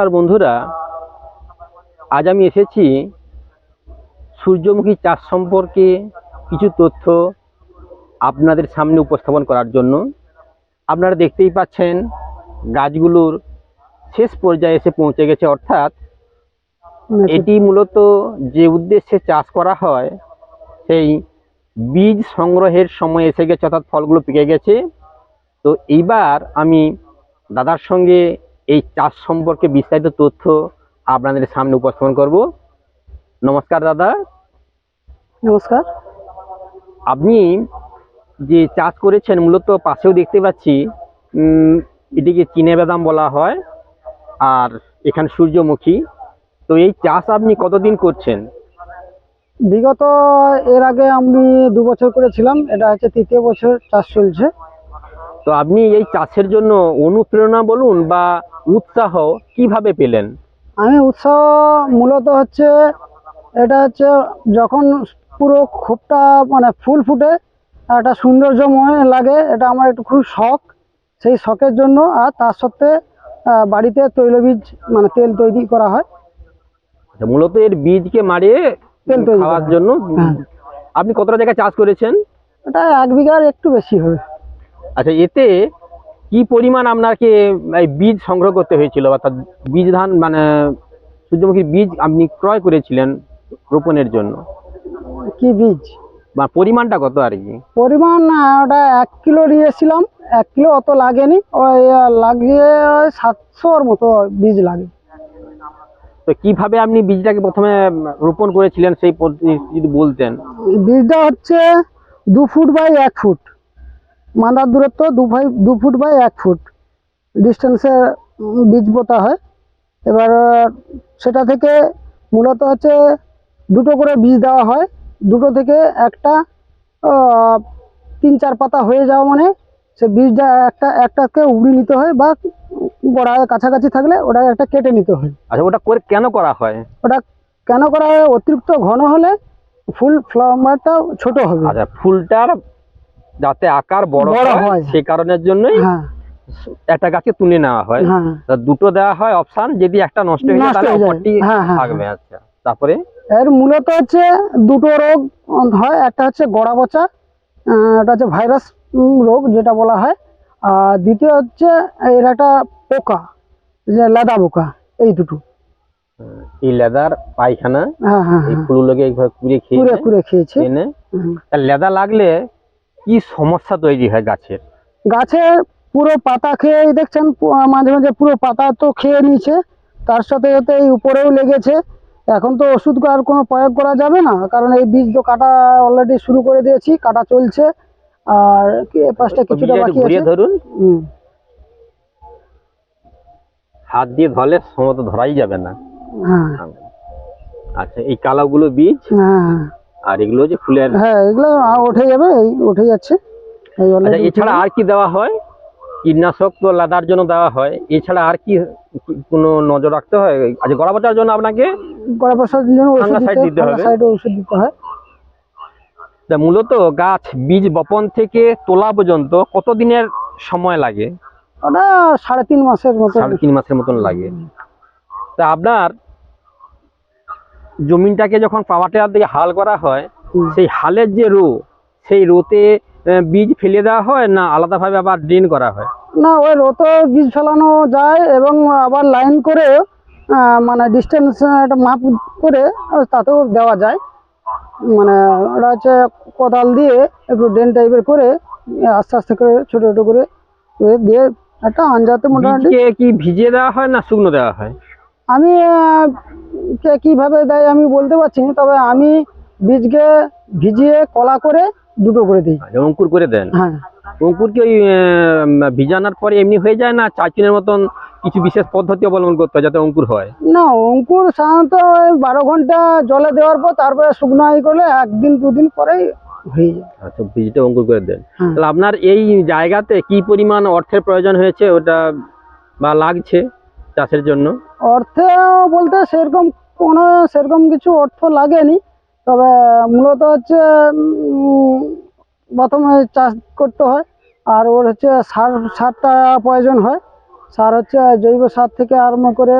নমস্কার বন্ধুরা। আজ আমি এসেছি সূর্যমুখী চাষ সম্পর্কে কিছু তথ্য আপনাদের সামনে উপস্থাপন করার জন্য। আপনারা দেখতেই পাচ্ছেন গাছগুলোর শেষ পর্যায়ে এসে পৌঁছে গেছে অর্থাৎ এটি মূলত যে উদ্দেশ্যে চাষ করা হয় সেই বীজ সংগ্রহের সময় এসে গেছে অর্থাৎ ফলগুলো পেকে গেছে। তো এইবার আমি দাদার সঙ্গে এই চাষ সম্পর্কে বিস্তারিত তথ্য আপনাদের সামনে উপস্থাপন করব। নমস্কার দাদা। নমস্কার। আপনি যে চাষ করেছেন মূলত পাশেও দেখতে পাচ্ছি এটিকে চিনে বাদাম বলা হয় আর এখানে সূর্যমুখী। তো এই চাষ আপনি কতদিন করছেন? বিগত এর আগে আমি দু বছর করেছিলাম এটা হচ্ছে তৃতীয় বছর চাষ চলছে। তো আপনি এই চাষের জন্য অনুপ্রেরণা বলুন বা উৎসাহ কীভাবে পেলেন? আমি উৎসাহ মূলত হচ্ছে এটা হচ্ছে যখন পুরো খোপটা মানে ফুল ফুটে একটা সৌন্দর্যময় লাগে এটা আমার একটু খুব শখ। সেই শখের জন্য আর তার সত্ত্বে বাড়িতে তৈলবীজ মানে তেল তৈরি করা হয়। আচ্ছা, মূলত এর বীজকে মারিয়ে তেল তৈরি খাওয়ার করা। জন্য? হ্যাঁ। আপনি কতটা জায়গায় চাষ করেছেন? এটা এক বিঘার একটু বেশি হবে। আচ্ছা এতে কি পরিমাণ আপনাকে বীজ সংগ্রহ করতে হয়েছিল? অর্থাৎ বীজ ধান মানে সূর্যমুখীর বীজ আপনি ক্রয় করেছিলেন রোপণের জন্য। কি বীজ? বা পরিমাণটা কত আর কি? পরিমাণ ওটা এক কিলো নিয়েছিলাম। এক কিলো অত লাগেনি। ওই লাগিয়ে ওই সাতশোর মতো বীজ লাগে। তো কীভাবে আপনি বীজটাকে প্রথমে রোপণ করেছিলেন সেই পদ্ধতি যদি বলতেন। বীজটা হচ্ছে দু ফুট বাই এক ফুট। মাদার দূরত্ব দু ভাই দু ফুট বাই এক ফুট। ডিস্টেন্সে বীজ পোতা হয়। এবার সেটা থেকে মূলত হচ্ছে দুটো করে বীজ দেওয়া হয়। দুটো থেকে একটা তিন চার পাতা হয়ে যাওয়া মানে সে বীজটা একটা একটাকে উড়িয়ে নিতে হয় বা গোড়ায় কাছাকাছি থাকলে ওটা একটা কেটে নিতে হয়। আচ্ছা ওটা করে কেন করা হয়? ওটা কেন করা হয়? অতিরিক্ত ঘন হলে ফুল ফ্লাওয়ারটা ছোট হবে। আচ্ছা ফুলটার যাতে আকার বড় হয়। সে কারণের জন্যই হ্যাঁ। একটা গাছকে তুলে নেওয়া হয়। হ্যাঁ। দুটো দেওয়া হয় অপশন যদি একটা নষ্ট হয়ে যায় তাহলে অপরটি হ্যাঁ, থাকবে আচ্ছা। তারপরে? এর মূলত হচ্ছে দুটো রোগ হয় একটা হচ্ছে গড়া পচা এটা হচ্ছে ভাইরাস রোগ যেটা বলা হয়। আর দ্বিতীয় হচ্ছে এর একটা পোকা যে লেদা পোকা এই দুটো। এই লেদার পায়খানা হ্যাঁ হ্যাঁ ফুলগুলোকে এইভাবে কুড়ে খেয়ে কুড়ে খেয়েছে। লেদা লাগলে কি সমস্যা তৈরি হয় গাছের গাছের পুরো পাতা খেয়ে দেখছেন মাঝে মাঝে পুরো পাতা তো খেয়ে নিয়েছে। তার সাথে সাথে এই উপরেও লেগেছে। এখন তো ওষুধ আর কোনো প্রয়োগ করা যাবে না কারণ এই বীজ তো কাটা অলরেডি শুরু করে দিয়েছি কাটা চলছে। আর পাশটা কিছুটা বাকি আছে। ধরুন। হাত দিয়ে ধরলে সম্ভবত ধরাই যাবে না। হ্যাঁ। আচ্ছা এই কালাগুলো বীজ? হ্যাঁ। আর এগুলো যে ফুলের হ্যাঁ এগুলো উঠে যাবে এই উঠে যাচ্ছে। আচ্ছা এছাড়া আর কি দেওয়া হয়? কীটনাশক তো লাদার জন্য দেওয়া হয়। এছাড়া আর কি কোনো নজর রাখতে হয়? আচ্ছা গড়া পচার জন্য আপনাকে? গড়া পচার জন্য ওষুধ দিতে দিতে হবে। ওষুধ দিতে হয়। তা মূলত গাছ বীজ বপন থেকে তোলা পর্যন্ত কত দিনের সময় লাগে? ওটা সাড়ে তিন মাসের মতো সাড়ে তিন মাসের মতন লাগে। তা আপনার জমিটাকে যখন পাওয়ার টিলার দিয়ে হাল করা হয় সেই হালের যে রো সেই রোতে বীজ ফেলে দেওয়া হয় না আলাদাভাবে আবার ড্রেন করা হয়? না ওই রোতে বীজ ফেলানো যায় এবং আবার লাইন করে মানে ডিস্টেন্স একটা মাপ করে তাতেও দেওয়া যায়। মানে ওটা হচ্ছে কোদাল দিয়ে একটু ড্রেন টাইপের করে আস্তে আস্তে করে ছোটো ছোটো করে করে দিয়ে একটা আঞ্জাতে মোটামুটি কি ভিজিয়ে দেওয়া হয় না শুকনো দেওয়া হয়? আমি কে কীভাবে দেয় আমি বলতে পারছি না তবে আমি বীজকে ভিজিয়ে কলা করে দুটো করে দিই। আচ্ছা, অঙ্কুর করে দেন? হ্যাঁ। অঙ্কুর কি ওই ভিজানোর পরে এমনি হয়ে যায় না? চাচিনের মতন কিছু বিশেষ পদ্ধতি অবলম্বন করতে হয় যাতে অঙ্কুর হয়? না অঙ্কুর সাধারণত ওই বারো ঘণ্টা জলে দেওয়ার পর তারপরে শুকনো করলে একদিন দুদিন পরেই হয়ে যায়। আচ্ছা বীজটা অঙ্কুর করে দেন। হ্যাঁ। তাহলে আপনার এই জায়গাতে কি পরিমাণ অর্থের প্রয়োজন হয়েছে? ওটা বা লাগছে? চাষের জন্য? অর্থে বলতে সেরকম কোনো সেরকম কিছু অর্থ লাগেনি। তবে মূলত হচ্ছে প্রথমে চাষ করতে হয়, আর ওর হচ্ছে সার, সারটা প্রয়োজন হয়। সার হচ্ছে জৈব সার থেকে আরম্ভ করে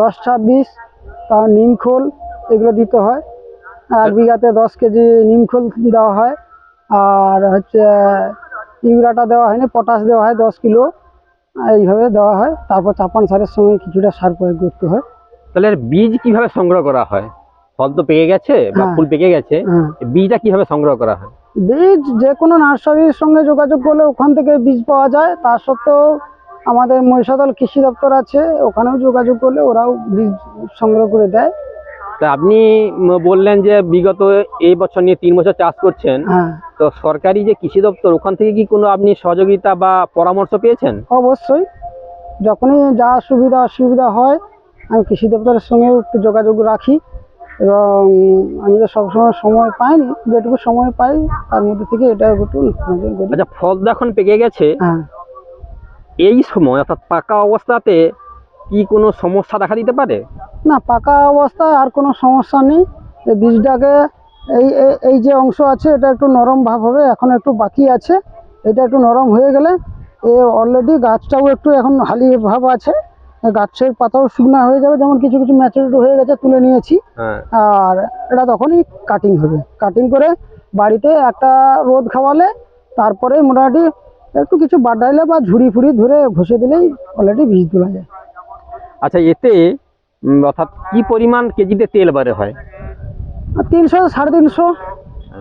দশ ছাব্বিশ তাও নিমখোল এগুলো দিতে হয়। এক বিঘাতে দশ কেজি নিমখোল দেওয়া হয়। আর হচ্ছে, ইউরিয়াটা দেওয়া হয় না পটাশ দেওয়া হয় দশ কিলো। এইভাবে দেওয়া হয়। তারপর চাপান সারের সময় কিছুটা সার প্রয়োগ করতে হয়। তাহলে বীজ কীভাবে সংগ্রহ করা হয়? ফল তো পেকে গেছে বা হ্যাঁ। ফুল পেকে গেছে। হ্যাঁ। বীজটা কীভাবে সংগ্রহ করা হয়? বীজ যে কোনো নার্সারির সঙ্গে যোগাযোগ করলে ওখান থেকে বীজ পাওয়া যায়। তা সত্ত্বেও আমাদের মহিষাদল কৃষি দপ্তর আছে ওখানেও যোগাযোগ করলে ওরাও বীজ সংগ্রহ করে দেয়। তা আপনি বললেন যে বিগত এই বছর নিয়ে তিন বছর চাষ করছেন। হ্যাঁ। তো সরকারি যে কৃষি দপ্তর ওখান থেকে কি কোনো আপনি সহযোগিতা বা পরামর্শ পেয়েছেন? অবশ্যই। যখনই যা সুবিধা অসুবিধা হয় আমি কৃষি দপ্তরের সঙ্গেও একটু যোগাযোগ রাখি এবং আমি তো সবসময় সময় পাইনি যেটুকু সময় পাই তার মধ্যে থেকে এটা একটু আচ্ছা ফল তো এখন পেকে গেছে। হ্যাঁ। এই সময় অর্থাৎ পাকা অবস্থাতে কি কোনো সমস্যা দেখা দিতে পারে? না পাকা অবস্থায় আর কোনো সমস্যা নেই। বীজটাকে এই এই- যে অংশ আছে এটা একটু নরম ভাব হবে এখন একটু বাকি আছে। এটা একটু নরম হয়ে গেলে এ অলরেডি গাছটাও একটু এখন হালি ভাব আছে। গাছের পাতাও শুকনা হয়ে যাবে যেমন কিছু কিছু ম্যাচুরিটি হয়ে গেছে তুলে নিয়েছি। হ্যাঁ। আর এটা তখনই কাটিং হবে। কাটিং করে বাড়িতে একটা রোদ খাওয়ালে তারপরে মোটামুটি একটু কিছু বাডাইলে বা ঝুড়ি ফুড়ি ধরে ঘষে দিলেই অলরেডি বীজ তোলা যায়। আচ্ছা এতে অর্থাৎ কি পরিমাণ কেজিতে তেল বারে হয়? তিনশো সাড়ে তিনশো।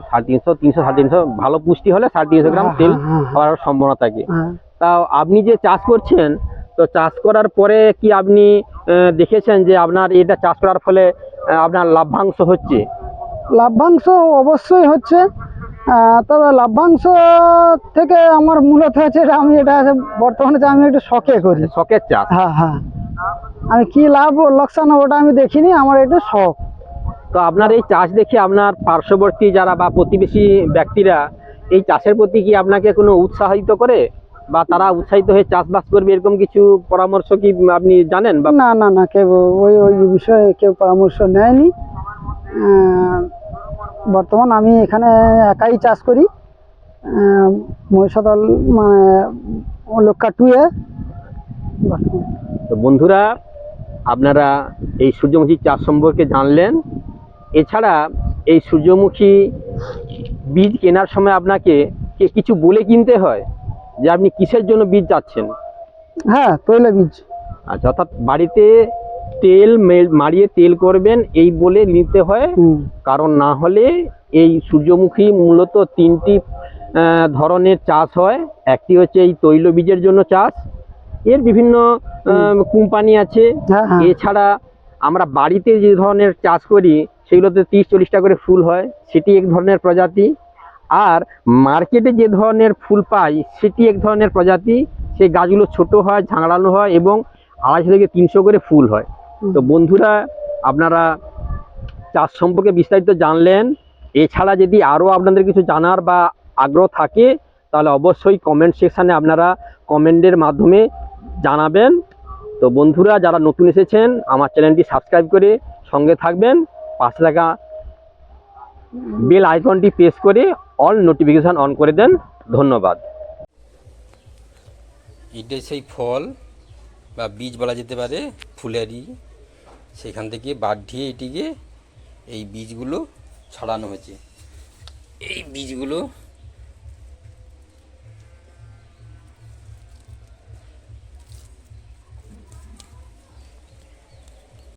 সাড়ে তিনশো তিনশো সাড়ে তিনশো ভালো পুষ্টি হলে সাড়ে তিনশো গ্রাম হ্যাঁ, তেল হ্যাঁ, হ্যাঁ। হওয়ার সম্ভাবনা থাকে। তাও আপনি যে চাষ করছেন তো চাষ করার পরে কি আপনি দেখেছেন যে আপনার এটা চাষ করার ফলে আপনার লাভ্যাংশ হচ্ছে? লাভ্যাংশ অবশ্যই হচ্ছে। তবে লাভ্যাংশ থেকে আমার মূলত হচ্ছে আমি এটা বর্তমানে আমি একটু শখে করি। শখের চাষ? হ্যাঁ হ্যাঁ। আমি কি লাভ লোকসান ওটা আমি দেখিনি আমার একটু শখ। তো আপনার এই চাষ দেখে আপনার পার্শ্ববর্তী যারা বা প্রতিবেশী ব্যক্তিরা এই চাষের প্রতি কি আপনাকে কোনো উৎসাহিত করে? বা তারা উৎসাহিত হয়ে চাষবাস করবে এরকম কিছু পরামর্শ কি আপনি জানেন? বা না না না কেউ ওই ওই বিষয়ে কেউ পরামর্শ নেয়নি। বর্তমান আমি এখানে একাই চাষ করি। মহিষাদল মানে লক্কা টুয়ে বর্তমান। তো বন্ধুরা আপনারা এই সূর্যমুখী চাষ সম্পর্কে জানলেন। এছাড়া এই সূর্যমুখী বীজ কেনার সময় আপনাকে কিছু বলে কিনতে হয় যে আপনি কিসের জন্য বীজ চাচ্ছেন? হ্যাঁ তৈল বীজ। আচ্ছা অর্থাৎ বাড়িতে তেল মারিয়ে তেল করবেন এই বলে নিতে হয়। কারণ না হলে এই সূর্যমুখী মূলত তিনটি ধরনের চাষ হয়। একটি হচ্ছে এই তৈল বীজের জন্য চাষ এর বিভিন্ন কোম্পানি আছে। হ্যাঁ হ্যাঁ। এছাড়া আমরা বাড়িতে যে ধরনের চাষ করি সেগুলোতে তিরিশ চল্লিশটা করে ফুল হয়। সেটি এক ধরনের প্রজাতি। আর মার্কেটে যে ধরনের ফুল পাই সেটি এক ধরনের প্রজাতি। সেই গাছগুলো ছোট হয় ঝাঁকড়ানো হয় এবং আড়াইশো থেকে তিনশো করে ফুল হয়। তো বন্ধুরা আপনারা চাষ সম্পর্কে বিস্তারিত জানলেন। এছাড়া যদি আরও আপনাদের কিছু জানার বা আগ্রহ থাকে তাহলে অবশ্যই কমেন্ট সেকশানে আপনারা কমেন্টের মাধ্যমে জানাবেন। তো বন্ধুরা, যারা নতুন এসেছেন, আমার চ্যানেলটি সাবস্ক্রাইব করে সঙ্গে থাকবেন। পাশে থাকা বেল আইকনটি প্রেস করে অল নোটিফিকেশান অন করে দেন। ধন্যবাদ। এটাই সেই ফল বা বীজ বলা যেতে পারে, ফুলেরই। সেখান থেকে বাঢ়িয়ে এটিকে এই বীজগুলো ছড়ানো হয়েছে। এই বীজগুলো